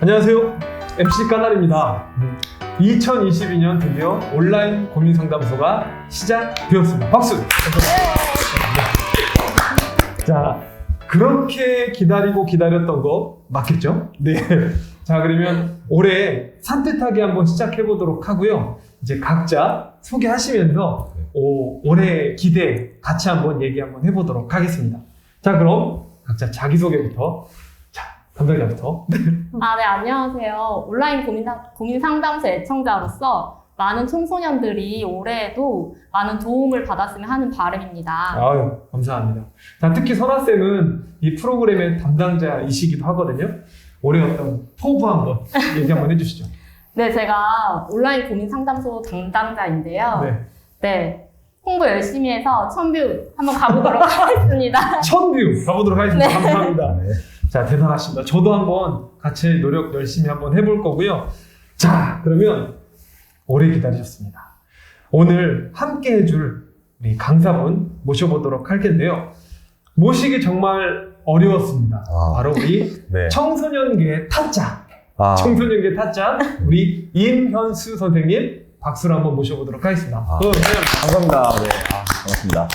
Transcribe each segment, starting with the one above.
안녕하세요. MC 까나리입니다. 2022년 드디어 온라인 고민 상담소가 시작되었습니다. 박수! 자, 그렇게 기다리고 기다렸던 거 맞겠죠? 네. 자, 그러면 올해 산뜻하게 한번 시작해 보도록 하고요. 이제 각자 소개하시면서 오, 올해 기대 같이 한번 얘기 한번 해보도록 하겠습니다. 자, 그럼 각자 자기소개부터. 자, 담당자부터. 아, 네, 안녕하세요. 온라인 고민, 고민 상담소 애청자로서 많은 청소년들이 올해에도 많은 도움을 받았으면 하는 바람입니다. 아유, 감사합니다. 자, 특히 선아쌤은 이 프로그램의 담당자이시기도 하거든요. 올해 어떤 포부 한번 얘기 한번 해주시죠. 네, 제가 온라인 고민 상담소 담당자인데요. 네. 네. 홍보 열심히 해서 천뷰 한번 가보도록 하겠습니다. 천뷰 가보도록 하겠습니다. 네. 감사합니다. 자, 대단하십니다. 저도 한번 같이 노력 열심히 한번 해볼 거고요. 자, 그러면 오래 기다리셨습니다. 오늘 함께 해줄 우리 강사분 모셔보도록 할 텐데요. 모시기 정말 어려웠습니다. 아. 바로 우리 네. 청소년계 타짜, 아, 청소년계 타짜 우리 임현수 선생님 박수로 한번 모셔보도록 하겠습니다. 아. 그럼 감사합니다. 네. 아, 반갑습니다.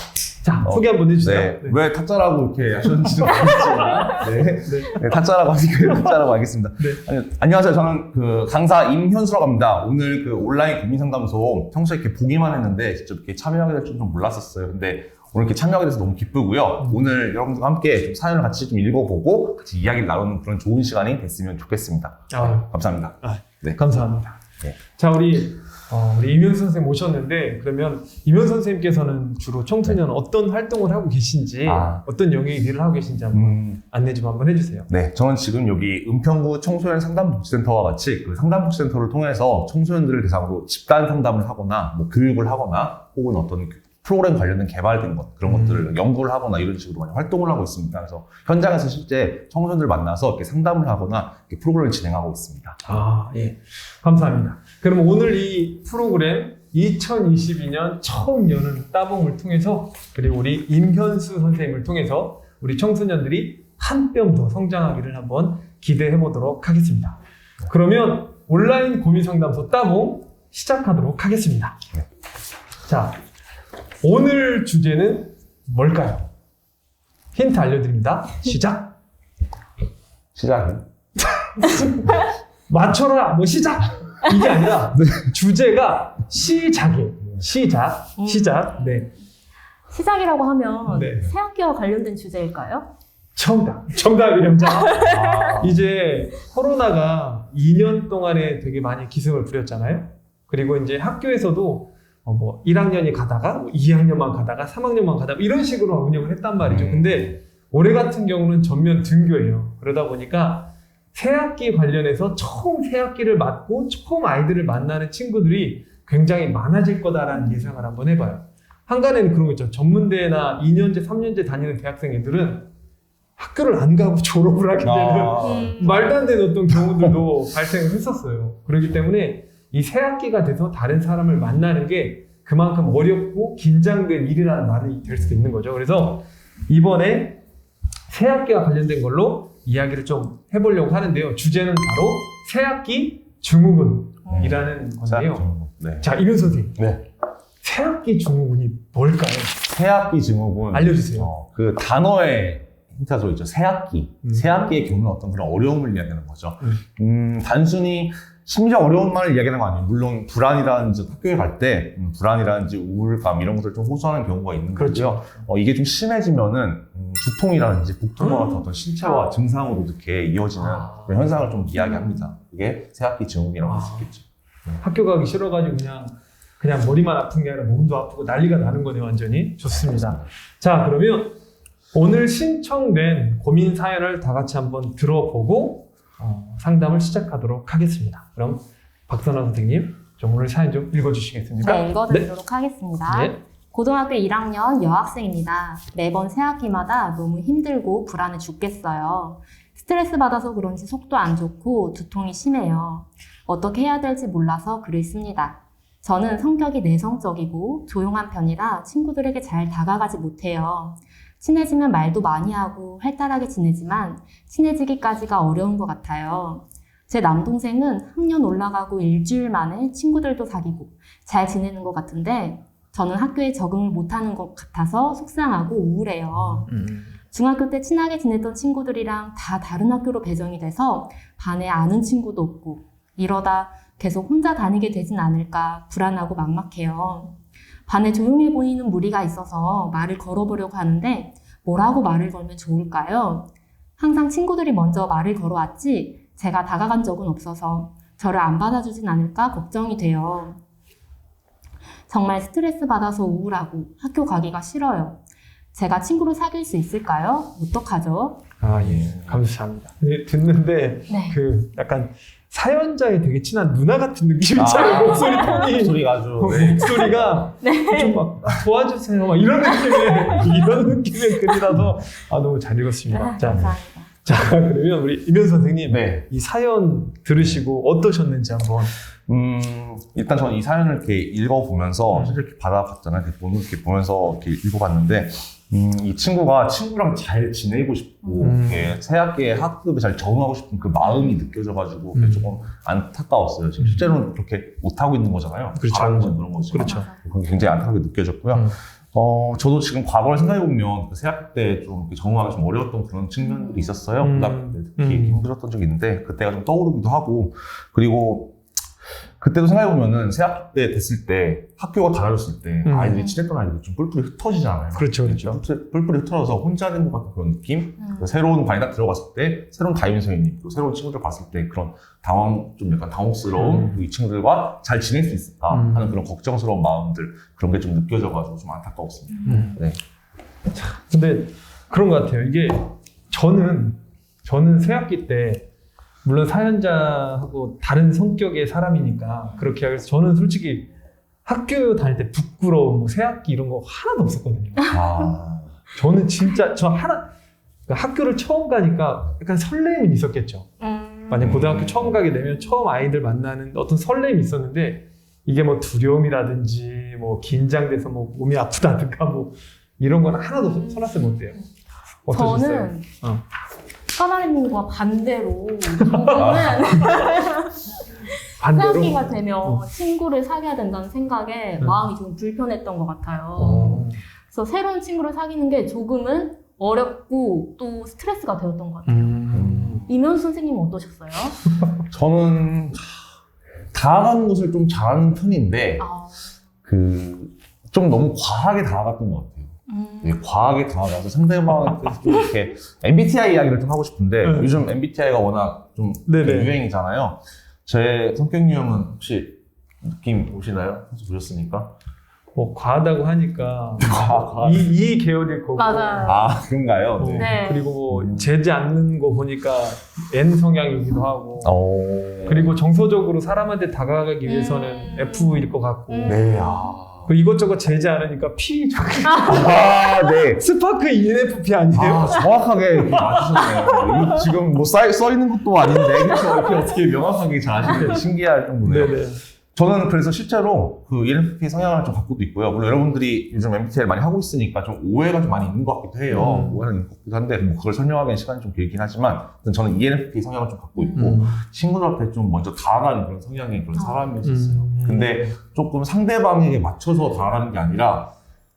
자 어, 소개 한번 해주세요. 네. 네. 왜 타짜라고 이렇게 하셨는지는 모르겠지만, 네. 네. 네, 타짜라고 하니까 타짜라고 하겠습니다. 네. 아니, 안녕하세요. 저는 그 강사 임현수라고 합니다. 오늘 그 온라인 고민 상담소 평소에 이렇게 보기만 했는데 직접 이렇게 참여하게 될줄좀 몰랐었어요. 근데 오늘 이렇게 참여하게 돼서 너무 기쁘고요. 음. 오늘 여러분들과 함께 좀 사연을 같이 좀 읽어보고 같이 이야기를 나누는 그런 좋은 시간이 됐으면 좋겠습니다. 아유, 감사합니다. 네. 감사합니다. 네. 자, 우리, 어, 우리 이면 선생님 모셨는데, 그러면 이면 선생님께서는 주로 청소년 어떤 활동을 하고 계신지, 아. 어떤 영역의 일을 하고 계신지 한번 음, 안내 좀 한번 해주세요. 네, 저는 지금 여기 은평구 청소년 상담복지센터와 같이 그 상담복지센터를 통해서 청소년들을 대상으로 집단 상담을 하거나 뭐 교육을 하거나 혹은 어떤 그 프로그램 관련된 개발된 것 그런 음. 것들을 연구를 하거나 이런 식으로 많이 활동을 하고 있습니다. 그래서 현장에서 실제 청소년들 만나서 이렇게 상담을 하거나 이렇게 프로그램을 진행하고 있습니다. 아, 예. 감사합니다. 그럼 오늘 이 프로그램 2022년 처음 여는 따봉을 통해서, 그리고 우리 임현수 선생님을 통해서 우리 청소년들이 한 뼘 더 성장하기를 한번 기대해 보도록 하겠습니다. 그러면 온라인 고민 상담소 따봉 시작하도록 하겠습니다. 네. 자, 오늘 주제는 뭘까요? 힌트 알려드립니다. 시작! 시작은 맞춰라 뭐 시작 이게 아니라 주제가 시작이에요. 시작. 음. 시작. 네. 시작이라고 하면 네. 새 학기와 관련된 주제일까요? 정답. 정답이에요 자 아, 이제 코로나가 2년 동안에 되게 많이 기승을 부렸잖아요. 그리고 이제 학교에서도 어, 뭐 1학년이 가다가 뭐 2학년만 가다가 3학년만 가다가 이런 식으로 운영을 했단 말이죠. 음. 근데 올해 같은 경우는 전면 등교예요. 그러다 보니까 새학기 관련해서 처음 새학기를 맞고 처음 아이들을 만나는 친구들이 굉장히 많아질 거다라는 예상을 한번 해봐요. 한간에는 그런 거 있죠. 전문대나 2년제, 3년제 다니는 대학생 애들은 학교를 안 가고 졸업을 하게 되는 아, 음. 말도 안 되는 어떤 경우들도 발생을 했었어요. 그렇기 때문에 이 새학기가 돼서 다른 사람을 만나는 게 그만큼 어렵고 긴장된 일이라는 말이 될 수도 있는 거죠. 그래서 이번에 새학기와 관련된 걸로 이야기를 좀 해보려고 하는데요. 주제는 바로 새학기 증후군이라는 건데요. 음. 네. 자, 이면 선생님. 네. 새학기 증후군이 뭘까요? 새학기 증후군. 알려주세요. 어, 그 단어의 힌트가 들어있죠. 새학기. 음. 새학기의 겪는 어떤 그런 어려움을 이야기하는 거죠. 음. 음, 단순히 심리적 어려움만을 이야기하는 거 아니에요. 물론 불안이라든지 학교에 갈때 음, 불안이라든지 우울감 이런 것들을 좀 호소하는 경우가 있는 그렇죠. 거고요. 어, 이게 좀 심해지면은 음, 두통이라든지 복통과 음. 같은 어떤 신체와 아. 증상으로 이렇게 이어지는 아. 그런 현상을 좀 이야기합니다. 이게 새학기 증후군이라고 할수 아. 있겠죠. 학교 가기 싫어가지고 그냥 그냥 머리만 아픈 게 아니라 몸도 아프고 난리가 나는 거네 완전히 좋습니다. 자 그러면 오늘 신청된 고민 사연을 다 같이 한번 들어보고 어, 상담을 시작하도록 하겠습니다. 그럼 박선아 선생님 좀 오늘 사연 좀 읽어주시겠습니까? 네, 읽어드리도록 하겠습니다. 네. 고등학교 1학년 여학생입니다. 매번 새학기마다 너무 힘들고 불안해 죽겠어요. 스트레스 받아서 그런지 속도 안 좋고 두통이 심해요. 어떻게 해야 될지 몰라서 글을 씁니다. 저는 성격이 내성적이고 조용한 편이라 친구들에게 잘 다가가지 못해요. 친해지면 말도 많이 하고 활달하게 지내지만 친해지기까지가 어려운 것 같아요. 제 남동생은 학년 올라가고 일주일 만에 친구들도 사귀고 잘 지내는 것 같은데 저는 학교에 적응을 못하는 것 같아서 속상하고 우울해요. 중학교 때 친하게 지냈던 친구들이랑 다 다른 학교로 배정이 돼서 반에 아는 친구도 없고 이러다 계속 혼자 다니게 되진 않을까 불안하고 막막해요. 반에 조용해 보이는 무리가 있어서 말을 걸어보려고 하는데 뭐라고 말을 걸면 좋을까요? 항상 친구들이 먼저 말을 걸어왔지 제가 다가간 적은 없어서 저를 안 받아주진 않을까 걱정이 돼요. 정말 스트레스 받아서 우울하고 학교 가기가 싫어요. 제가 친구를 사귈 수 있을까요? 어떡하죠? 아, 예. 감사합니다. 네, 듣는데 네. 그 약간 사연자의 되게 친한 누나 같은 느낌이 아. 있잖아요. 목소리 톤이. 목소리가 아주 어, 네. 목소리가 네. 좀막 도와주세요. 막 이런 느낌의 이런 느낌의 글이라서 아 너무 잘 읽었습니다. 네, 자, 감사합니다. 자 그러면 우리 이면 선생님 네. 이 사연 들으시고 어떠셨는지 한번 음, 일단 저는 이 사연을 이렇게 읽어보면서, 음. 실제 이렇게 받아봤잖아요. 이렇게 보면서 이렇게 읽어봤는데, 음, 이 친구가 친구랑 잘 지내고 싶고, 음. 이렇게 새학기에 학급에 잘 적응하고 싶은 그 마음이 느껴져가지고, 그게 음. 조금 안타까웠어요. 지금 실제로는 그렇게 못 하고 있는 거잖아요. 그렇죠. 잘하는 건 그런 거지. 그렇죠. 굉장히 안타깝게 느껴졌고요. 음. 어, 저도 지금 과거를 생각해보면, 그 새학기 때좀 이렇게 적응하기 좀 어려웠던 그런 측면들이 있었어요. 음. 고등학교 때 특히 음. 힘들었던 적이 있는데, 그때가 좀 떠오르기도 하고, 그리고 그때도 생각해보면은 새학기 때 됐을 때 학교가 달라졌을 때 음. 아이들이 친했던 아이들이 좀 뿔뿔이 흩어지잖아요. 그렇죠, 그렇죠. 뿔뿔이- 흩어져서 혼자 된 것 같은 그런 느낌? 음. 그 새로운 반에 딱 들어갔을 때 새로운 담임 선생님, 또 새로운 친구들 봤을 때 그런 당황, 좀 약간 당혹스러운 음. 이 친구들과 잘 지낼 수 있을까 음. 하는 그런 걱정스러운 마음들 그런 게 좀 느껴져가지고 좀 안타까웠습니다. 음. 네. 근데 그런 것 같아요. 이게 저는 저는 새 학기 때 물론 사연자하고 다른 성격의 사람이니까 그렇게 하겠어. 저는 솔직히 학교 다닐 때 부끄러움, 뭐 새학기 이런 거 하나도 없었거든요. 아, 저는 진짜 저 하나 그러니까 학교를 처음 가니까 약간 설렘은 있었겠죠. 음. 만약 고등학교 처음 가게 되면 처음 아이들 만나는 어떤 설렘이 있었는데 이게 뭐 두려움이라든지 뭐 긴장돼서 뭐 몸이 아프다든가 뭐 이런 건 하나도 써놨을 못해요. 어떠셨어요? 저는 어. 까마리님과 반대로 저는 반대로 새학기가 되면 어. 친구를 사귀어야 된다는 생각에 음. 마음이 좀 불편했던 것 같아요. 어. 그래서 새로운 친구를 사귀는 게 조금은 어렵고 또 스트레스가 되었던 것 같아요. 음. 이면 선생님은 어떠셨어요? 저는 다가가는 것을 좀 잘하는 편인데 아, 그좀 너무 과하게 다가갔던 것 같아요. 음. 네, 과하게 다가가서 상대방한테 좀 이렇게 MBTI 이야기를 좀 하고 싶은데 네. 요즘 MBTI가 워낙 좀 네네. 유행이잖아요. 제 성격 유형은 혹시 느낌 오시나요? 혹시 보셨습니까? 뭐 과하다고 하니까 과, 과. 이, 이 계열일 거고 맞아요. 아 그런가요? 어, 네. 그리고 뭐 재지 않는 거 보니까 N 성향이기도 하고 어. 그리고 정서적으로 사람한테 다가가기 음. 위해서는 F일 것 같고 음. 네, 아. 그 이것저것 재지 않으니까 P 아, 네. 스파크 ENFP 아니에요? 아, 정확하게 이렇게 맞추셨네요. 이거 지금 뭐 써, 써 있는 것도 아닌데, 그래서 이렇게 어떻게 명확하게 잘 아시는지 신기할 정도네요. 네네. 저는 그래서 실제로 그 ENFP 성향을 좀 갖고도 있고요. 물론 여러분들이 요즘 MBTI를 많이 하고 있으니까 좀 오해가 좀 많이 있는 것 같기도 해요. 음. 오해가 있는 것 같기도 한데, 뭐 그걸 설명하기엔 시간이 좀 길긴 하지만, 저는 ENFP 성향을 좀 갖고 있고, 음. 친구들한테 좀 먼저 다가가는 그런 성향의 그런 아. 사람이었어요. 음. 근데 조금 상대방에게 맞춰서 다가가는 게 아니라,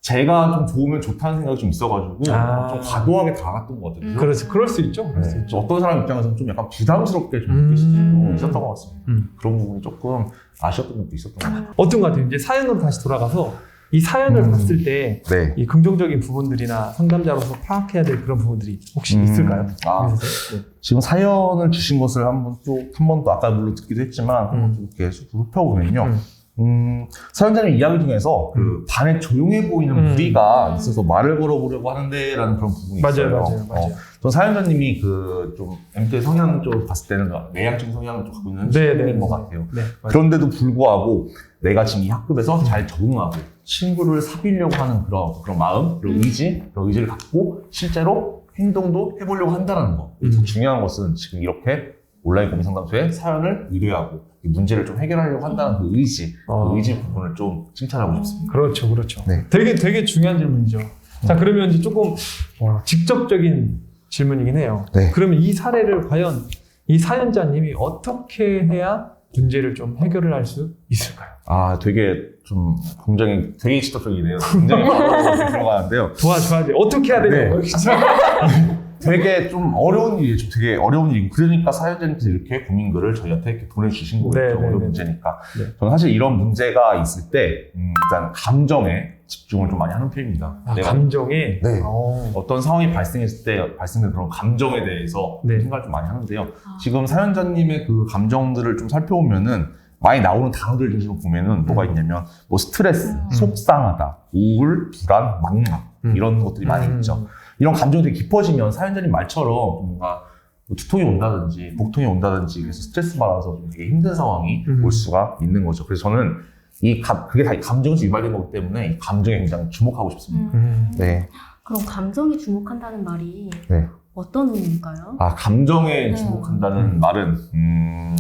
제가 좀 좋으면 좋다는 생각이 좀 있어가지고, 아. 좀 과도하게 다가갔던 것 같거든요. 음. 그렇지, 그럴 수 있죠. 그럴 수 네, 있죠. 어떤 사람 입장에서는 좀 약간 부담스럽게 좀 음. 느낄 수도 있었던 것 같습니다. 음. 그런 부분이 조금 아쉬웠던 것도 있었던 것 같아요. 어떤 것 같아요? 이제 사연으로 다시 돌아가서 이 사연을 음. 봤을 때 네. 이 긍정적인 부분들이나 상담자로서 파악해야 될 그런 부분들이 혹시 음. 있을까요? 아. 네. 지금 사연을 주신 것을 한번 쭉, 한 번 더 아까 물론 듣기도 했지만, 한번 음. 좀 이렇게 쭉 훑어보면요. 음. 음, 사연자님 이야기 중에서 그 음. 반에 조용해 보이는 음. 무리가 있어서 말을 걸어보려고 하는데라는 그런 부분이 맞아요, 있어요. 맞아요, 맞아요. 어, 전 사연자님이 그 좀 MBTI 성향 쪽으로 봤을 때는 내향적인 성향을 좀 갖고 있는 네, 친구인 네, 것 네. 같아요. 네. 그런데도 불구하고 내가 지금 이 학급에서 잘 적응하고 친구를 사귀려고 하는 그런, 그런 마음, 그런 음. 의지, 그런 의지를 갖고 실제로 행동도 해보려고 한다는 거. 음. 중요한 것은 지금 이렇게 온라인 고민 상담소에 사연을 의뢰하고 이 문제를 좀 해결하려고 한다는 그 의지, 어. 그 의지 부분을 좀 칭찬하고 싶습니다. 그렇죠, 그렇죠. 네. 되게 되게 중요한 질문이죠. 자, 그러면 이제 조금 어, 직접적인 질문이긴 해요. 네. 그러면 이 사례를 과연 이 사연자님이 어떻게 해야 문제를 좀 해결을 할 수 있을까요? 아, 되게 좀 굉장히 되게 직접적이네요. 굉장히 많은 들어가는데요. 도와줘야지. 어떻게 해야 되냐고. 네. 되게 좀 어려운 일이에요. 좀 되게 어려운 일이고 그러니까 사연자님께서 이렇게 고민글을 저희한테 이렇게 보내주신 거죠. 네, 네, 어려운 네. 문제니까. 네. 저는 사실 이런 문제가 있을 때 음, 일단 감정에 집중을 좀 많이 하는 편입니다. 아, 내가 감정에. 네. 어. 어떤 상황이 발생했을 때 발생된 그런 감정에 대해서 네. 생각을 좀 많이 하는데요. 아. 지금 사연자님의 그 감정들을 좀 살펴보면은 많이 나오는 단어들 중심으로 보면은 뭐가 음. 있냐면 뭐 스트레스, 음. 속상하다, 우울, 불안, 막막 음. 이런 것들이 많이 음. 있죠. 이런 감정이 되게 깊어지면 사연자님 말처럼 뭔가 뭐 두통이 온다든지 복통이 온다든지 그래서 스트레스 받아서 좀 되게 힘든 상황이 음. 올 수가 있는 거죠. 그래서 저는 이 감, 그게 다이 감정에서 유발된 거기 때문에 이 감정에 굉장히 주목하고 싶습니다. 음. 네. 그럼 감정이 주목한다는 말이 네. 어떤 의미일까요? 아, 감정에 네. 주목한다는 음. 말은, 음,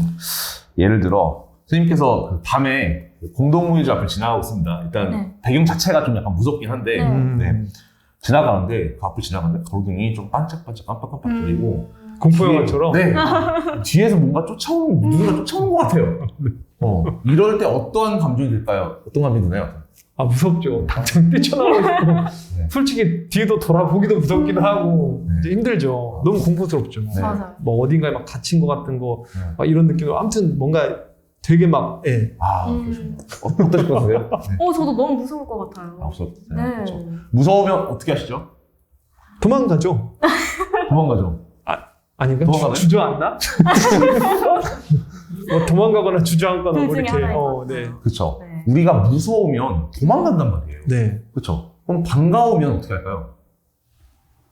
예를 들어, 선생님께서 그 밤에 공동묘지 앞을 지나가고 있습니다. 일단 네. 배경 자체가 좀 약간 무섭긴 한데, 네. 음. 네. 지나가는데, 그 앞을 지나가는데, 가로등이 좀 반짝반짝 깜빡깜빡 거리고, 음. 공포영화처럼. 네. 뒤에서 뭔가 쫓아오는, 누군가 쫓아오는 것 같아요. 어, 이럴 때 어떠한 감정이 들까요? 어떤 감정이 드나요? 아 무섭죠. 당장 뛰쳐나오고 싶고 네. 솔직히 뒤에도 돌아보기도 무섭기도 음. 하고 네. 이제 힘들죠. 너무 공포스럽죠. 네. 맞아요. 뭐 어딘가에 막 갇힌 것 같은 거 네. 막 이런 느낌으로 아무튼 뭔가 되게 막 예. 아, 음. 그러시군요. 어, 어떠실 것 같으세요? 네. 어, 저도 너무 무서울 것 같아요. 아, 무섭 네. 그렇죠. 무서우면 어떻게 하시죠? 도망가죠. 도망가죠. 아닌가? 도망가나요? 주, 주저앉나? 뭐 도망가거나 주저앉거나 둘뭐 이렇게 어. 네. 그렇죠. 네. 우리가 무서우면 도망간단 말이에요. 네. 그렇죠. 그럼 반가우면 어떻게 할까요?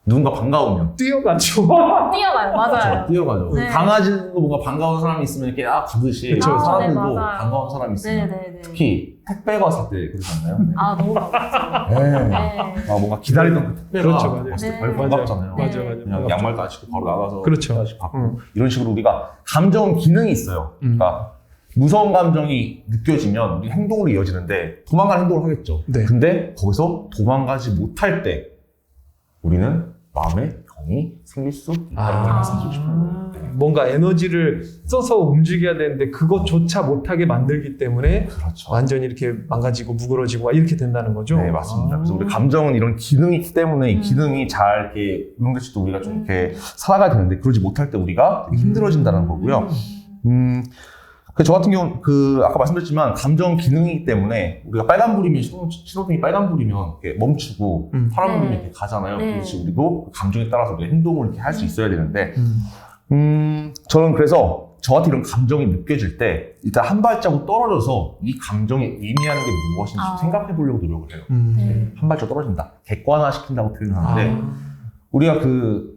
누군가 반가우면 뛰어가죠. 뛰어가요. 맞아요. 뛰어가죠. 네. 강아지도 뭔가 반가운 사람이 있으면 이렇게 아 가듯이 그쵸, 그쵸. 사람들도 아, 네, 맞아요. 반가운 사람이 있으면 네네네. 특히 택배가 왔을 때 그러지 않나요? 아, 너무 반갑죠. 네. 네. 아 뭔가 기다리던 그 택배가 그렇죠, 맞아요. 왔을 때 네. 바로. 반갑잖아요. 맞아 네. 맞아. 그냥 양말도 안 신고 바로 나가서 그렇죠. 하나씩 받고 음. 이런 식으로 우리가 감정 기능이 있어요. 음. 그러니까 무서운 감정이 느껴지면 우리 행동으로 이어지는데 도망가는 행동을 하겠죠. 네. 근데 거기서 도망가지 못할 때 우리는 마음에 병이 생길 수 있다는 아. 걸 말씀드리고 싶어요. 네. 뭔가 에너지를 써서 움직여야 되는데 그것조차 못하게 만들기 때문에 그렇죠. 완전히 이렇게 망가지고 무그러지고 막 이렇게 된다는 거죠. 네, 맞습니다. 아. 그래서 우리 감정은 이런 기능이 있기 때문에 이 음. 기능이 잘 이렇게 운영될 때 우리가 좀 음. 이렇게 살아가야 되는데 그러지 못할 때 우리가 되게 힘들어진다는 거고요. 음. 음, 그저 같은 경우는 그 아까 말씀드렸지만 감정 기능이기 때문에 우리가 빨간불이면 신호, 신호등이 빨간불이면 이렇게 멈추고 음. 파란불이면 네. 이렇게 가잖아요. 네. 그렇지 우리도 그 감정에 따라서 우리 행동을 이렇게 할 수 있어야 되는데 음. 음, 저는 그래서 저한테 이런 감정이 느껴질 때 일단 한 발자국 떨어져서 이 감정이 의미하는 게 무엇인지 아. 생각해 보려고 노력을 해요. 음. 네. 한 발자국 떨어진다. 객관화 시킨다고 표현하는데 아. 우리가 그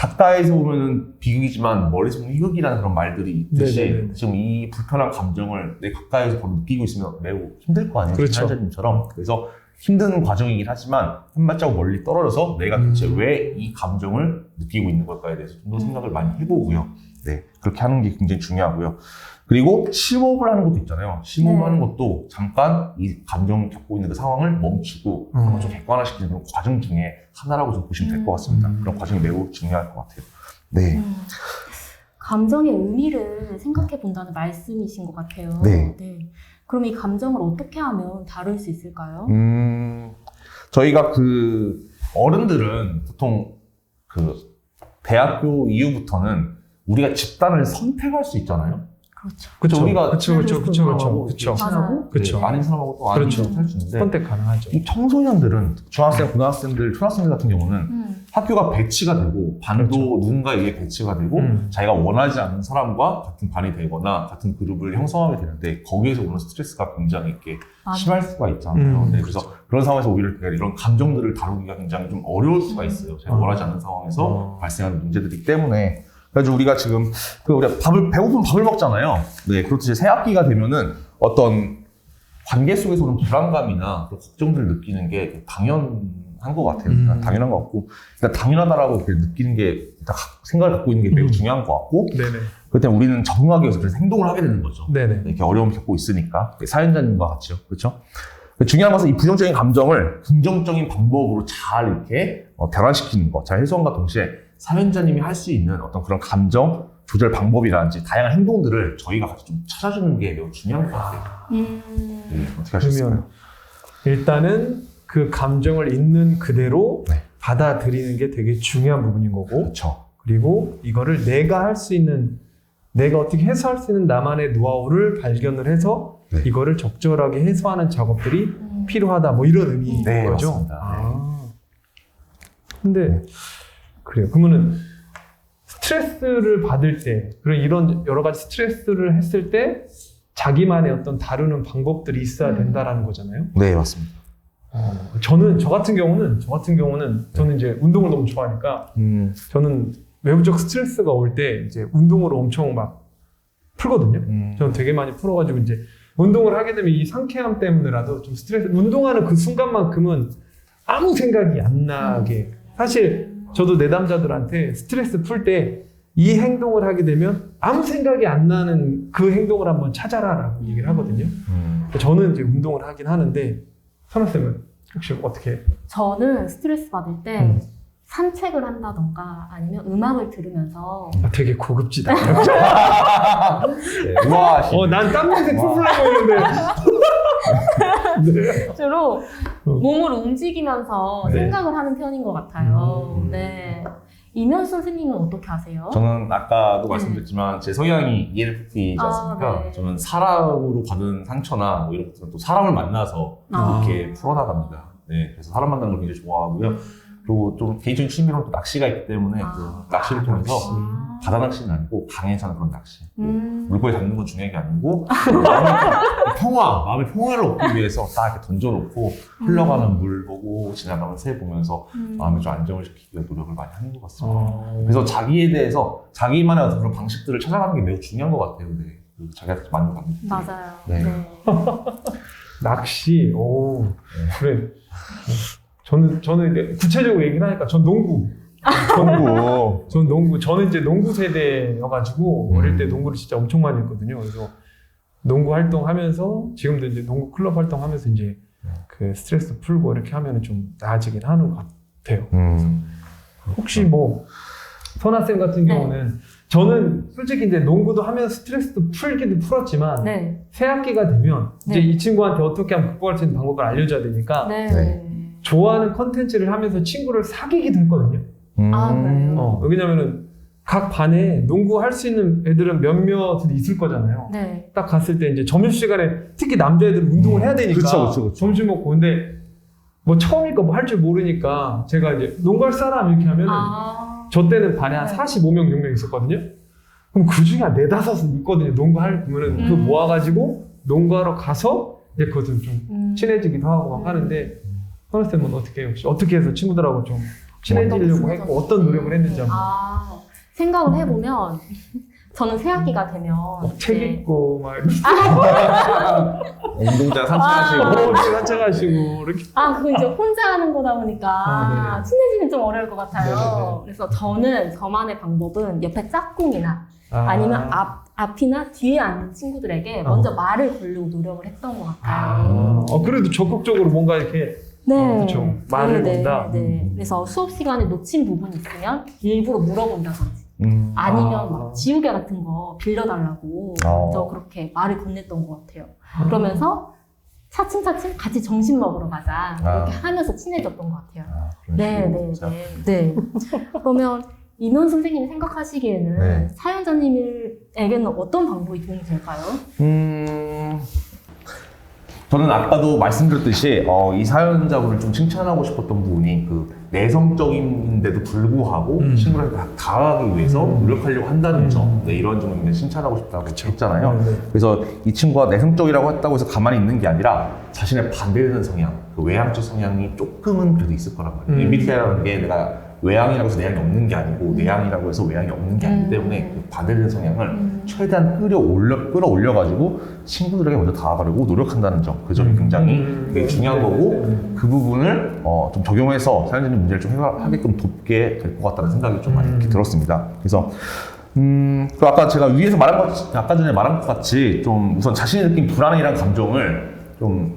가까이서 보면은 비극이지만 보면 희극이라는 그런 말들이 있듯이 네네네. 지금 이 불편한 감정을 내 가까이서 바로 느끼고 있으면 매우 힘들 거 아니에요 그렇죠. 사연자님처럼 그래서 힘든 과정이긴 하지만 한 발자국 멀리 떨어져서 내가 도대체 음. 왜이 감정을 느끼고 있는 걸까에 대해서 좀 더 생각을 많이 해보고요 네 그렇게 하는 게 굉장히 중요하고요 그리고 심호흡을 하는 것도 있잖아요 심호흡 네. 하는 것도 잠깐 이 감정을 겪고 있는 그 상황을 멈추고 음. 한번 좀 객관화시키는 그런 과정 중에 하나라고 좀 보시면 될 것 같습니다. 음. 그런 과정이 매우 중요할 것 같아요. 네. 음. 감정의 의미를 생각해 본다는 말씀이신 것 같아요. 네. 그럼 이 감정을 어떻게 하면 다룰 수 있을까요? 음, 저희가 그 어른들은 보통 그 대학교 이후부터는 우리가 집단을 선택할 수 있잖아요. 그렇죠. 그렇죠. 우리가 그렇죠. 그렇죠. 그렇죠. 그렇죠. 그렇죠. 맞아요. 그렇죠. 네, 아닌 사람하고 또 아닌 그렇죠. 사람 할수 있는데 선택 가능하죠. 이 청소년들은 중학생, 고등학생들, 초등학생들 같은 경우는 음. 학교가 배치가 되고 반도 그렇죠. 누군가에 의해 배치가 되고 음. 자기가 원하지 않는 사람과 같은 반이 되거나 같은 그룹을 형성하게 되는데 거기에서 오는 스트레스가 굉장히 이렇게 맞아요. 심할 수가 있잖아요. 음, 네, 그래서 그런 상황에서 오히려 제가 이런 감정들을 다루기가 굉장히 좀 어려울 수가 있어요. 제가 음. 원하지 않는 상황에서 어. 발생하는 문제들이기 때문에 그래서 우리가 지금 그 우리가 밥을 배고프면 밥을 먹잖아요. 네, 그렇듯이 새 학기가 되면은 어떤 관계 속에서 오는 불안감이나 걱정들을 느끼는 게 당연한 것 같아요. 음. 그러니까 당연한 것 같고, 일단 당연하다라고 이렇게 느끼는 게 일단 생각을 갖고 있는 게 매우 음. 중요한 것 같고, 네네. 그때 우리는 적응하기 위해서 그래서 행동을 하게 되는 거죠. 네네. 이렇게 어려움을 겪고 있으니까 사연자님과 같이요, 그렇죠? 중요한 것은 이 부정적인 감정을 긍정적인 방법으로 잘 이렇게 어, 변화시키는 것, 잘 해소함과 동시에 사연자님이 할 수 있는 어떤 그런 감정 조절 방법이라든지 다양한 행동들을 저희가 같이 좀 찾아주는 게 매우 중요한 것 같아요. 음. 네, 어떻게? 그러면 일단은 그 감정을 있는 그대로 네. 받아들이는 게 되게 중요한 부분인 거고 그렇죠. 그리고 이거를 내가 할 수 있는 내가 어떻게 해소할 수 있는 나만의 노하우를 발견을 해서 네. 이거를 적절하게 해소하는 작업들이 음. 필요하다 뭐 이런 의미인 네, 거죠. 맞습니다. 아. 근데 그래요. 그러면은 스트레스를 받을 때 그런 이런 여러 가지 스트레스를 했을 때 자기만의 어떤 다루는 방법들이 있어야 음. 된다라는 거잖아요. 네, 맞습니다. 어, 저는 저 같은 경우는 저 같은 경우는 저는 이제 운동을 너무 좋아하니까 음, 저는 외부적 스트레스가 올 때 이제 운동으로 엄청 막 풀거든요. 음, 저는 되게 많이 풀어가지고 이제 운동을 하게 되면 이 상쾌함 때문에라도 좀 스트레스 운동하는 그 순간만큼은 아무 생각이 안 나게 사실 저도 내담자들한테 스트레스 풀 때 이 행동을 하게 되면 아무 생각이 안 나는 그 행동을 한번 찾아라라고 얘기를 하거든요. 음. 저는 이제 운동을 하긴 하는데 선아 쌤은 혹시 어떻게? 저는 스트레스 받을 때 음. 산책을 한다던가 아니면 음악을 들으면서 아, 되게 고급지다. 네, 우아하시. 어, 난땀 냄새 풀풀 나고 있는데. 네. 주로 어. 몸을 움직이면서 네. 생각을 하는 편인 것 같아요. 음. 네. 이면 선생님은 어떻게 하세요? 저는 아까도 말씀드렸지만 제 성향이 ENFP이지 아, 않습니까? 네. 저는 사람으로 받은 상처나 뭐 이런 것들은 또 사람을 만나서 아. 이렇게 풀어나갑니다. 네, 그래서 사람 만나는 걸 굉장히 좋아하고요. 그리고 좀 개인적인 취미로는 또 낚시가 있기 때문에 아. 그 낚시를 통해서 아. 바다 낚시는 아니고 강에 사는 그런 낚시. 음. 물고기 잡는 건 중요한 게 아니고 마음의 평화, 마음의 평화를 얻기 위해서 딱 이렇게 던져놓고 흘러가는 물 보고 지나가는 새 보면서 음. 마음의 좀 안정을 시키기 위해 노력을 많이 하는 것 같습니다. 어, 그래서 자기에 대해서 자기만의 어떤 그런 방식들을 찾아가는 게 매우 중요한 것 같아요. 네. 그 자기한테 맞는 방식. 맞아요. 네. 네. 낚시, 오, 그래. 저는, 저는 이제 구체적으로 얘기를 하니까 전 농구. 청구. 전 농구, 저는 이제 농구 세대여가지고 음. 어릴 때 농구를 진짜 엄청 많이 했거든요. 그래서 농구 활동하면서 지금도 이제 농구 클럽 활동하면서 이제 그 스트레스 풀고 이렇게 하면 좀 나아지긴 하는 것 같아요. 음. 혹시 뭐 선아 쌤 같은 네. 경우는 저는 솔직히 이제 농구도 하면서 스트레스도 풀기도 풀었지만 네. 새 학기가 되면 이제 네. 이 친구한테 어떻게 하면 극복할 수 있는 방법을 알려줘야 되니까 네. 네. 좋아하는 컨텐츠를 하면서 친구를 사귀기도 했거든요. 음. 아, 그래요? 어, 왜냐면은 각 반에 농구 할 수 있는 애들은 몇몇은 있을 거잖아요. 네. 딱 갔을 때 이제 점심 시간에 특히 남자애들은 운동을 음. 해야 되니까 그쵸, 그쵸, 그쵸. 점심 먹고 근데 뭐 처음이니까 뭐 할 줄 모르니까 제가 이제 농구할 사람 이렇게 하면은 아. 저 때는 반에 한 네. 45명, 6명 있었거든요. 그럼 그 중에 한 네다섯은 있거든요. 농구할, 그러면은 그 음. 모아가지고 농구하러 가서 이제 그것을 좀 음. 친해지기도 하고 막 하는데, 선생님은 어떻게, 혹시 어떻게 해서 친구들하고 좀 친해지려고 어떤 했고 어떤 노력을 했는지 한번. 아, 생각을 해보면 저는 새 학기가 되면 막책 이제 읽고, 막 이렇게 운동장 아. 산책하시고. 어, 산책하시고, 이렇게. 아, 그거 이제 혼자 하는 거다 보니까 아, 네네. 친해지면 좀 어려울 것 같아요. 네네네. 그래서 저는 저만의 방법은 옆에 짝꿍이나 아. 아니면 앞, 앞이나 뒤에 앉는 친구들에게 어. 먼저 말을 걸려고 노력을 했던 것 같아요. 아, 어, 그래도 적극적으로 뭔가 이렇게. 네. 어, 그쵸. 말을 네, 건다. 네. 음. 그래서 수업 시간에 놓친 부분이 있으면 일부러 물어본다든지 음. 아니면 아. 막 지우개 같은 거 빌려달라고 어. 저 그렇게 말을 건넸던 것 같아요. 음. 그러면서 차츰차츰 같이 점심 먹으러 가자 이렇게 아. 하면서 친해졌던 것 같아요. 아, 그런 네, 식으로. 네, 자, 네, 네. 그러면 이면 선생님이 생각하시기에는 네. 사연자님에게는 어떤 방법이 도움이 될까요? 음. 저는 아까도 말씀드렸듯이 어, 이 사연자분을 좀 칭찬하고 싶었던 부분이 그 내성적인데도 불구하고 음. 친구를 다- 다가가기 위해서 음. 노력하려고 한다는 음. 점, 네, 이런 점을 굉장히 칭찬하고 싶다고 했잖아요. 네, 네. 그래서 이 친구가 내성적이라고 했다고 해서 가만히 있는 게 아니라 자신의 반대되는 성향, 그 외향적 성향이 조금은 그래도 있을 거란 말이에요. 음. MBTI라는 게 내가 외향이라고 해서 내향이 없는 게 아니고 내향이라고 해서 외향이 없는 게 아니기 음. 때문에 그 반대되는 성향을 음. 최대한 끌어올려, 끌어올려가지고 친구들에게 먼저 다가가려고 노력한다는 점, 그 점이 굉장히 음. 되게 중요한 거고 네. 그 부분을 어, 좀 적용해서 사연자님 문제를 좀 해결하게끔 돕게 될 것 같다는 생각이 좀 많이 음. 이렇게 들었습니다. 그래서 음, 그 아까 제가 위에서 말한 것, 같이- 아까 전에 말한 것 같이 좀 우선 자신이 느낀 불안이란 감정을 좀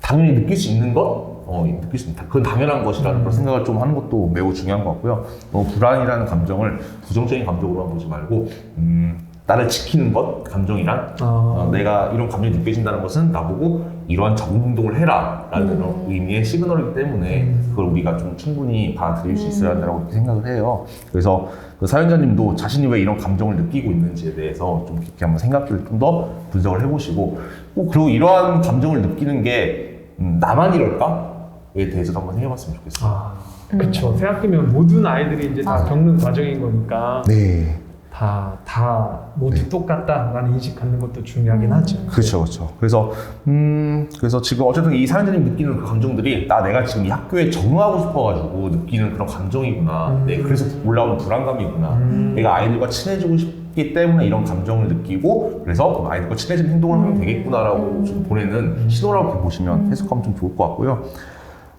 당연히 느낄 수 있는 것, 어, 수 있다. 그건 당연한 것이라는 그런 생각을 좀 하는 것도 매우 중요한 것 같고요. 어, 불안이라는 감정을 부정적인 감정으로만 보지 말고 음, 나를 지키는 것, 감정이란 어, 아, 내가 이런 감정이 느껴진다는 것은 나보고 이러한 적응 행동을 해라 라는 음. 의미의 시그널이기 때문에 음. 그걸 우리가 좀 충분히 받아들일 수 있어야 한다고 생각을 해요. 그래서 그 사연자님도 자신이 왜 이런 감정을 느끼고 있는지에 대해서 좀 깊게 한번 생각을 좀 더 분석을 해보시고 꼭 그리고 이러한 감정을 느끼는 게 음, 나만 이럴까? 에 대해서도 한번 생각해봤으면 좋겠어요. 아 그쵸. 새학기면 모든 아이들이 이제 다 맞아요. 겪는 과정인 거니까 네. 다, 다 모두 똑같다라는 인식 갖는 것도 중요하긴 하죠. 그렇죠, 그렇죠. 그래서 음, 그래서 지금 어쨌든 이 사연자님 느끼는 그 감정들이 나 내가 지금 이 학교에 적응하고 싶어가지고 느끼는 그런 감정이구나. 음. 네, 그래서 올라오는 불안감이구나. 음. 내가 아이들과 친해지고 싶기 때문에 이런 감정을 느끼고 그래서 아이들과 친해지는 행동을 하면 음. 되겠구나라고 좀 보내는 신호라고 이렇게 보시면 음. 해석하면 좀 좋을 것 같고요.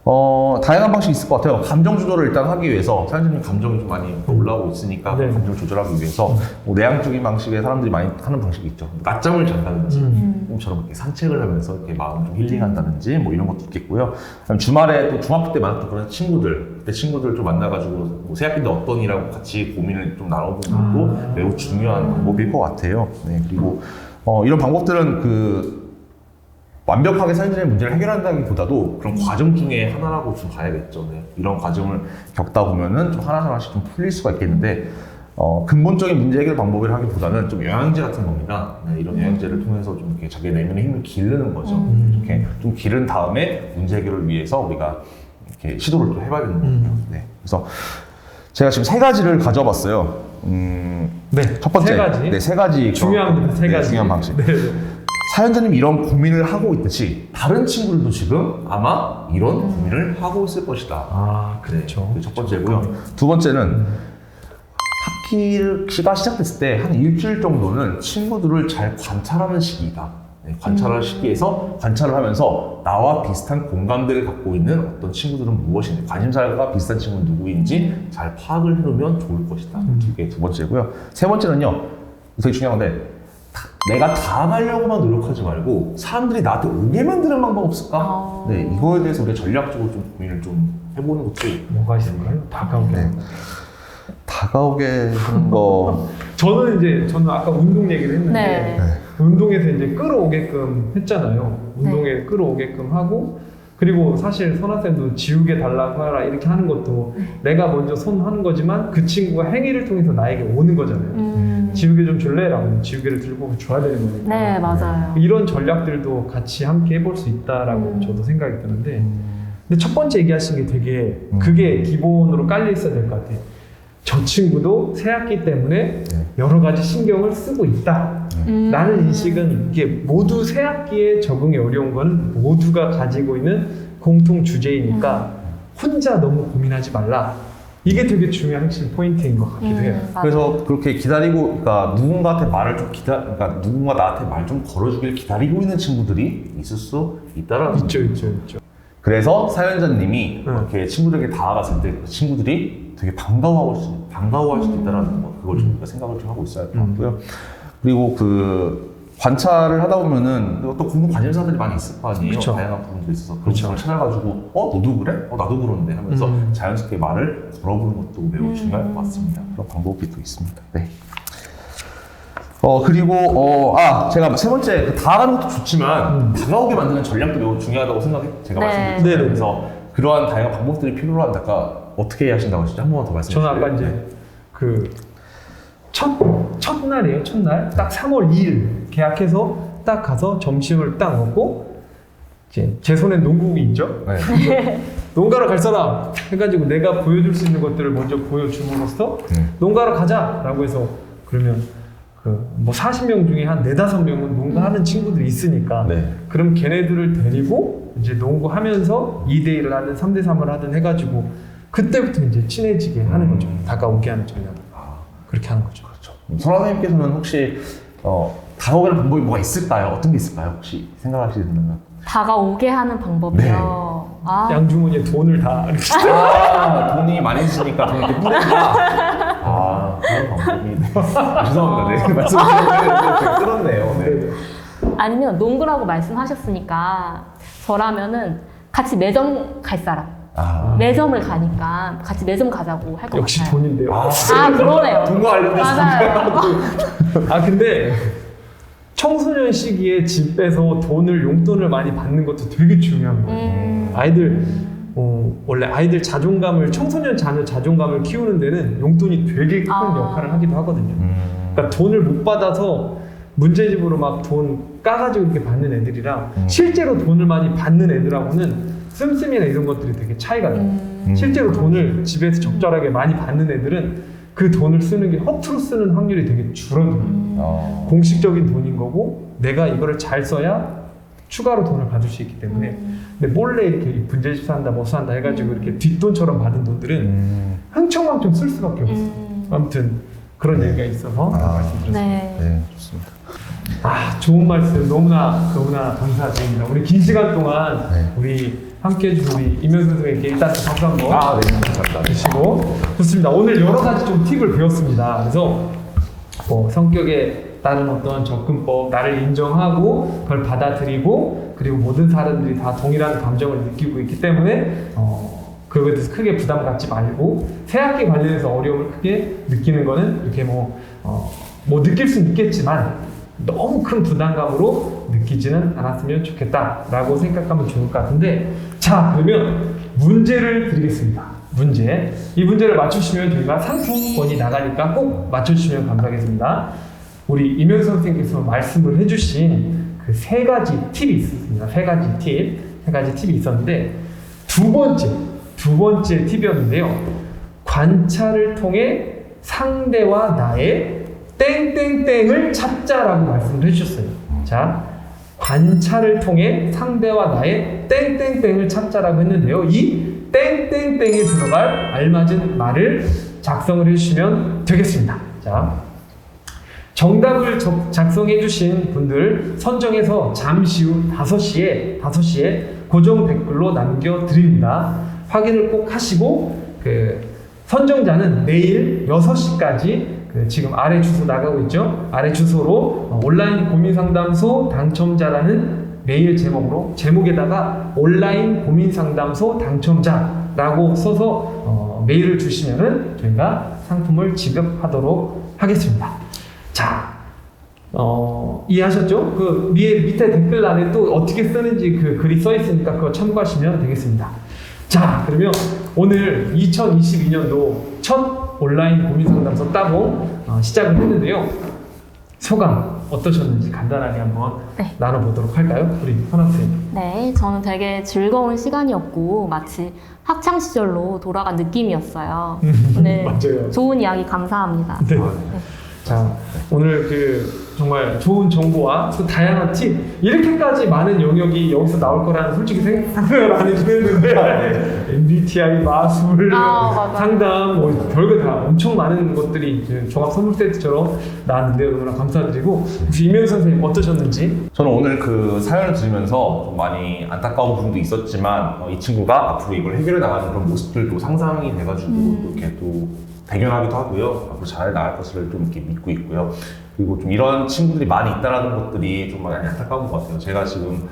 어, 다양한 방식이 있을 것 같아요. 감정 조절을 일단 하기 위해서, 사연자님 감정이 좀 많이 올라오고 있으니까, 네. 감정 조절하기 위해서, 뭐 내향적인 방식의 사람들이 많이 하는 방식이 있죠. 낮잠을 잔다든지, 음. 꿈처럼 이렇게 산책을 하면서 이렇게 마음 좀 힐링한다든지 뭐 이런 것도 있겠고요. 그다음 주말에 또 중학교 때 만났던 그런 친구들, 그때 친구들 좀 만나가지고 뭐 새학기 때 어떤 이라고 같이 고민을 좀 나눠보는 것도 아. 매우 중요한 방법일 것 같아요. 네, 그리고 어, 이런 방법들은 그 완벽하게 사연자의 문제를 해결한다기보다도 그런 과정 중에 하나라고 좀 봐야겠죠. 네. 이런 과정을 겪다 보면은 좀 하나하나씩 좀 풀릴 수가 있겠는데 어, 근본적인 문제 해결 방법을 하기보다는 좀 영양제 같은 겁니다. 네, 이런 영양제를 통해서 좀 이렇게 자기 내면의 힘을 기르는 거죠. 음. 이렇게 좀 기른 다음에 문제 해결을 위해서 우리가 이렇게 시도를 좀 해봐야 되는 거죠. 음. 네. 그래서 제가 지금 세 가지를 가져봤어요. 음, 네. 첫 번째, 세 가지. 네, 세 가지. 세 네, 가지. 중요한 방식. 네. 네. 사연자님 이런 고민을 하고 있듯이 다른 친구들도 지금 아마 이런 고민을 하고 있을 것이다. 아, 그렇죠. 네, 그게 첫 번째고요. 두 번째는 학기가 시작됐을 때 한 일주일 정도는 친구들을 잘 관찰하는 시기이다. 네, 관찰하는 시기에서 관찰을 하면서 나와 비슷한 공감대를 갖고 있는 어떤 친구들은 무엇인지, 관심사가 비슷한 친구는 누구인지 잘 파악을 해놓으면 좋을 것이다. 음. 이게 두 번째고요. 세 번째는요, 되게 중요한 건데, 다- 내가 다가가려고만 노력하지 말고 사람들이 나한테 오게 만드는 방법 없을까? 어. 네, 이거에 대해서 우리가 전략적으로 좀 고민을 좀 해보는 것도 뭐가 있을까요? 다가오게. 네. 다가오게 하는 거. 저는 이제 저는 아까 운동 얘기를 했는데 네. 네. 운동에서 이제 끌어오게끔 했잖아요. 운동에 끌어오게끔 하고 그리고 사실 선아쌤도 지우개 달라고 하라 이렇게 하는 것도 내가 먼저 손 하는 거지만 그 친구가 행위를 통해서 나에게 오는 거잖아요. 음. 지우개 좀 줄래? 라고 지우개를 들고 줘야 되는 거니까. 네, 맞아요. 이런 전략들도 같이 함께 해볼 수 있다라고 음. 저도 생각이 드는데 근데 첫 번째 얘기하신 게 되게 음. 그게 기본으로 깔려 있어야 될 것 같아요. 저 친구도 새학기 때문에 네. 여러 가지 신경을 쓰고 있다. 음. 라는 인식은 이게 모두 새 학기에 적응이 어려운 거는 모두가 가지고 있는 공통 주제이니까 혼자 너무 고민하지 말라. 이게 되게 중요한 핵심 포인트인 것 같기도 해요. 음, 맞아요. 그래서 그렇게 기다리고, 그러니까 누군가한테 말을 좀 기다, 그러니까 누군가 나한테 말 좀 걸어주길 기다리고 있는 친구들이 있을 수 있다라는 있죠, 있죠, 있죠. 그래서 사연자님이 응. 이렇게 친구들에게 다가갔을 때그 친구들이 되게 반가워할 수, 반가워할 수도 있다라는 거, 그걸 좀 우리가 생각을 좀 하고 있어야 할것 음. 같고요. 그리고 그 관찰을 하다 보면은 또 공통 관심사들이 많이 있을 거 아니에요. 그쵸. 다양한 부분들이 있어서 그런 그쵸. 부분을 찾아가지고 어 너도 그래? 어 나도 그런데 하면서 음. 자연스럽게 말을 걸어보는 것도 매우 음. 중요할 것 같습니다. 그런 방법이 또 있습니다. 네. 어 그리고 어아 제가 세 번째 그 다가가는 것도 좋지만 음. 다가오게 만드는 전략도 매우 중요하다고 생각해 제가 네. 말씀드렸잖아요. 네네. 그래서 그러한 다양한 방법들이 필요로 한다까 어떻게 하신다고 하시죠? 한 번만 더 말씀해 저는 주세요. 아까 이제 그 첫, 첫날이에요, 첫날. 딱 3월 2일 계약해서 딱 가서 점심을 딱 먹고 이제 제 손에 농구공이 있죠? 네. 농가로 갈 사람 해가지고 내가 보여줄 수 있는 것들을 먼저 보여줌으로써 음. 농가로 가자 라고 해서 그러면 그 뭐 40명 중에 한 4, 5명은 농구하는 친구들이 있으니까 네. 그럼 걔네들을 데리고 이제 농구하면서 2대1을 하든 3대3을 하든 해가지고 그때부터 이제 친해지게 하는 거죠. 음. 다가오게 하는 전략. 아, 그렇게 하는 거죠. 그렇죠. 선생님께서는 혹시 어, 다가오는 방법이 뭐가 있을까요? 어떤 게 있을까요? 혹시 생각하시는 다가오게 하는 방법이요. 네. 아, 양주머니에 돈을 다 아, 돈이 많이 있으니까 돈 이렇게 뿌린다. 아, 그런 방법이. 네. 아, 죄송합니다. 네. 말씀드리는 끌었네요. 네. 아니면 농구라고 말씀하셨으니까 저라면은 같이 매점 갈 사람. 아. 매점을 가니까 같이 매점 가자고 할것 역시 같아요. 돈인데요. 아, 아, 그러네요. 돈과 관련된 맞아요. 아 근데 청소년 시기에 집에서 돈을 용돈을 많이 받는 것도 되게 중요한 거예요. 음. 아이들 어, 원래 아이들 자존감을 청소년 자녀 자존감을 키우는 데는 용돈이 되게 큰 아. 역할을 하기도 하거든요. 음. 그러니까 돈을 못 받아서 문제집으로 막 돈 까가지고 이렇게 받는 애들이랑 음. 실제로 돈을 많이 받는 애들하고는 씀씀이나 이런 것들이 되게 차이가 나요. 음. 실제로 돈을 집에서 적절하게 많이 받는 애들은 그 돈을 쓰는 게 허투루 쓰는 확률이 되게 줄어들어요. 음. 어. 공식적인 돈인 거고 내가 이거를 잘 써야 추가로 돈을 받을 수 있기 때문에 음. 근데 몰래 이렇게 분재집 산다 뭐 산다 해가지고 이렇게 뒷돈처럼 받은 돈들은 음. 흥청망청 쓸 수밖에 없어. 요 음. 아무튼 그런 네. 얘기가 있어서 아. 말씀드렸습니다. 네. 네, 좋습니다. 아 좋은 말씀 너무나 너무나 감사드립니다. 우리 긴 시간 동안 네. 우리 함께 해 주신 우리 이면 선생님께 일단 박수 한번 아, 네, 감사합니다. 주시고 좋습니다. 오늘 여러 가지 좀 팁을 배웠습니다. 그래서 뭐 성격에 따른 어떤 접근법, 나를 인정하고 그걸 받아들이고 그리고 모든 사람들이 다 동일한 감정을 느끼고 있기 때문에 어, 그거에 대해서 크게 부담 갖지 말고 새학기 관련해서 어려움을 크게 느끼는 거는 이렇게 뭐, 어, 뭐 느낄 수 있겠지만 너무 큰 부담감으로 느끼지는 않았으면 좋겠다라고 생각하면 좋을 것 같은데 자 그러면 문제를 드리겠습니다. 문제 이 문제를 맞추시면 저희가 상품권이 나가니까 꼭 맞춰주시면 감사하겠습니다. 우리 이면 선생님께서 말씀을 해주신 그 세 가지 팁이 있습니다. 세 가지 팁, 세 가지 팁이 있었는데 두 번째, 두 번째 팁이었는데요. 관찰을 통해 상대와 나의 땡땡땡을 찾자라고 말씀을 해주셨어요. 자, 관찰을 통해 상대와 나의 땡땡땡을 찾자라고 했는데요. 이 땡땡땡에 들어갈 알맞은 말을 작성을 해주시면 되겠습니다. 자, 정답을 적- 작성해 주신 분들 선정해서 잠시 후 5시에, 5시에 고정 댓글로 남겨 드립니다. 확인을 꼭 하시고, 그, 선정자는 내일 6시까지 그 지금 아래 주소 나가고 있죠? 아래 주소로 어, 온라인 고민 상담소 당첨자라는 메일 제목으로 제목에다가 온라인 고민 상담소 당첨자라고 써서 어, 메일을 주시면은 저희가 상품을 지급하도록 하겠습니다. 자, 어, 이해하셨죠? 그 위에 밑에 댓글란에 또 어떻게 쓰는지 그 글이 써 있으니까 그거 참고하시면 되겠습니다. 자, 그러면 오늘 2022년도 첫 온라인 고민 상담소 따봉 어, 시작을 했는데요. 소감 어떠셨는지 간단하게 한번 네. 나눠보도록 할까요? 우리 현아 쌤. 네, 저는 되게 즐거운 시간이었고 마치 학창 시절로 돌아간 느낌이었어요. 네. 맞아요. 좋은 이야기 감사합니다. 네. 자, 오늘 그 정말 좋은 정보와 또 다양한 팁 이렇게까지 많은 영역이 여기서 나올 거라는 솔직히 생각을 안 해주는데 MBTI 마술 아. 상담 뭐 별거 다 엄청 많은 것들이 이제 종합 선물 세트처럼 나왔는데 너무나 감사드리고 혹시 이면 선생님 어떠셨는지 저는 오늘 그 사연을 들으면서 좀 많이 안타까운 부분도 있었지만 어, 이 친구가 앞으로 이걸 해결해 나가는 그런 모습들도 상상이 돼가지고 음. 또 이렇게 또 대견하기도 하고요. 앞으로 잘 나갈 것을 좀 이렇게 믿고 있고요. 그리고 좀 이런 친구들이 많이 있다라는 것들이 좀 많이 안타까운 것 같아요. 제가 지금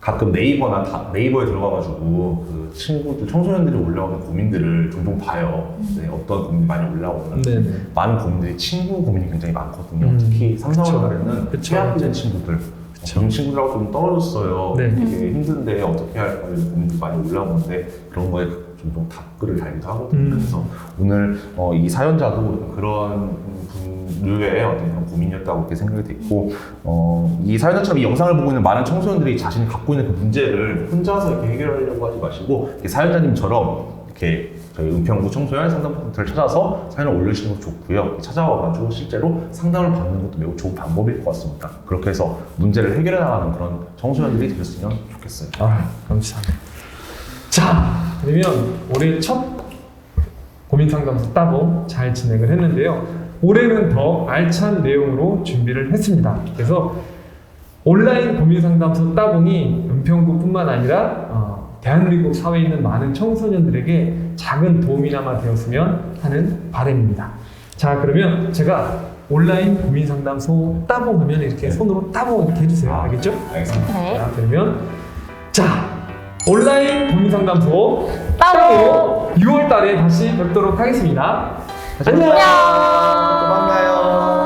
가끔 네이버나 다- 네이버에 들어가가지고 그 친구들 청소년들이 올라오는 고민들을 종종 봐요. 네, 어떤 고민이 많이 올라오는지 네네. 많은 고민들이 친구 고민이 굉장히 많거든요. 음, 특히 그쵸. 최악된 친구들. 그런 친구들하고 좀 떨어졌어요. 네. 되게 힘든데 어떻게 할까 이런 고민도 많이 올라오는데 그런 거에 종종 답글을 달기도 하거든요. 음. 그래서 오늘 어, 이 사연자도 그런 분류의 어떤 그런 고민이었다고 이렇게 생각이 됐고 어, 이 사연자처럼 이 영상을 보고 있는 많은 청소년들이 자신이 갖고 있는 그 문제를 혼자서 이렇게 해결하려고 하지 마시고 이렇게 사연자님처럼 이렇게 저희 은평구 청소년 상담센터를 찾아서 사연을 올리시는 것도 좋고요. 찾아와가지고 실제로 상담을 받는 것도 매우 좋은 방법일 것 같습니다. 그렇게 해서 문제를 해결해 나가는 그런 청소년들이 되셨으면 좋겠어요. 아, 감사합니다. 자, 그러면 올해 첫 고민 상담소 따봉 잘 진행을 했는데요. 올해는 더 알찬 내용으로 준비를 했습니다. 그래서 온라인 고민 상담소 따봉이 은평구뿐만 아니라 어, 대한민국 사회에 있는 많은 청소년들에게 작은 도움이나마 되었으면 하는 바람입니다. 자, 그러면 제가 온라인 고민 상담소 따봉 하면 이렇게 손으로 따봉 이렇게 해주세요. 알겠죠? 알겠습니다. 네. 자, 그러면 자 온라인 고민상담소 따로 6월 달에 다시 뵙도록 하겠습니다. 안녕. 또 만나요.